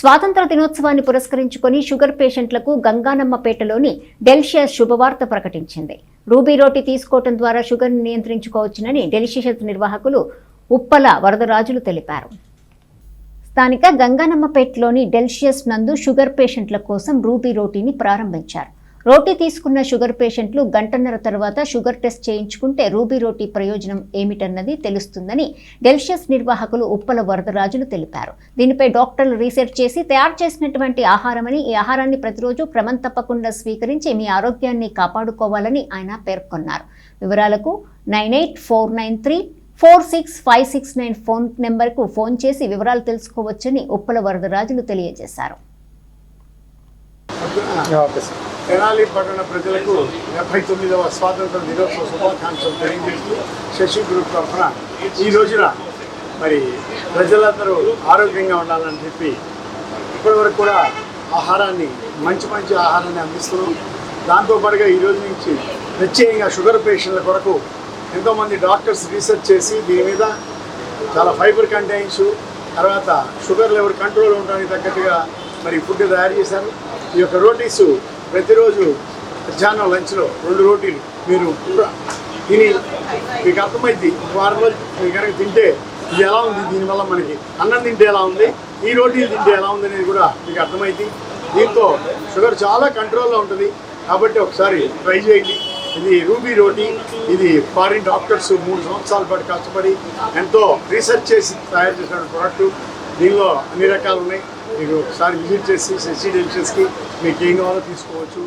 స్వాతంత్ర దినోత్సవాన్ని పురస్కరించుకొని షుగర్ పేషెంట్లకు గంగానమ్మపేటలోని డెల్షియస్ శుభవార్త ప్రకటించింది. రూబీ రోటీ తీసుకోవటం ద్వారా షుగర్ నియంత్రించుకోవచ్చునని డెలిషియస్ నిర్వాహకులు ఉప్పల వరదరాజులు తెలిపారు. స్థానిక గంగానమ్మపేటలోని డెల్షియస్ నందు షుగర్ పేషెంట్ల కోసం రూబీ రోటీని ప్రారంభించారు. రోటీ తీసుకున్న షుగర్ పేషెంట్లు గంటన్నర తర్వాత షుగర్ టెస్ట్ చేయించుకుంటే రూబీ రోటీ ప్రయోజనం ఏమిటన్నది తెలుస్తుందని డెల్షియస్ నిర్వాహకులు ఉప్పల వరదరాజులు తెలిపారు. దీనిపై డాక్టర్లు రీసెర్చ్ చేసి తయారు చేసినటువంటి ఆహారమని ఈ ఆహారాన్ని ప్రతిరోజు క్రమం తప్పకుండా స్వీకరించి మీ ఆరోగ్యాన్ని కాపాడుకోవాలని ఆయన పేర్కొన్నారు. వివరాలకు nine eight four nine three four six five six nine phone నెంబర్కు ఫోన్ చేసి వివరాలు తెలుసుకోవచ్చని ఉప్పల వరదరాజులు తెలియజేశారు. Okay sir. తెనాలి పట్టణ ప్రజలకు డెబ్బై తొమ్మిదవ స్వాతంత్ర దినోత్సవ శుభాకాంక్షలు తెలియజేస్తూ శశి గ్రూప్ తరఫున ఈ రోజున మరి ప్రజలందరూ ఆరోగ్యంగా ఉండాలని చెప్పి ఇప్పటివరకు కూడా ఆహారాన్ని మంచి మంచి ఆహారాన్ని అందిస్తున్నాం. దాంతోపాటుగా ఈ రోజు నుంచి ప్రత్యేకంగా షుగర్ పేషెంట్ల కొరకు ఎంతోమంది డాక్టర్స్ రీసెర్చ్ చేసి దీని మీద చాలా ఫైబర్ కంటైన్స్ తర్వాత షుగర్ లెవెల్ కంట్రోల్ ఉండడానికి తగ్గట్టుగా మరి ఫుడ్ తయారు చేశారు. ఈ యొక్క రోటీసు ప్రతిరోజు మధ్యాహ్నం లంచ్లో రెండు రోటీలు మీరు కూడా తిని మీకు అర్థమైంది వారం రోజులు మీరు కనుక తింటే ఇది ఎలా ఉంది? దీనివల్ల మనకి అన్నం తింటే ఎలా ఉంది? ఈ రోటీలు తింటే ఎలా ఉంది అనేది కూడా మీకు అర్థమైంది దీంతో షుగర్ చాలా కంట్రోల్లో ఉంటుంది. కాబట్టి ఒకసారి ట్రై చేయండి. ఇది రూబీ రోటీ. ఇది ఫారిన్ డాక్టర్స్ మూడు సంవత్సరాల పాటు కష్టపడి ఎంతో రీసెర్చ్ చేసి తయారు చేసిన ప్రోడక్ట్. దీనిలో అన్ని రకాలు ఉన్నాయి. మీరు ఒకసారి విజిట్ చేసి రెసిడెన్షియల్స్కి మీకు ఏం కావాలో తీసుకోవచ్చు.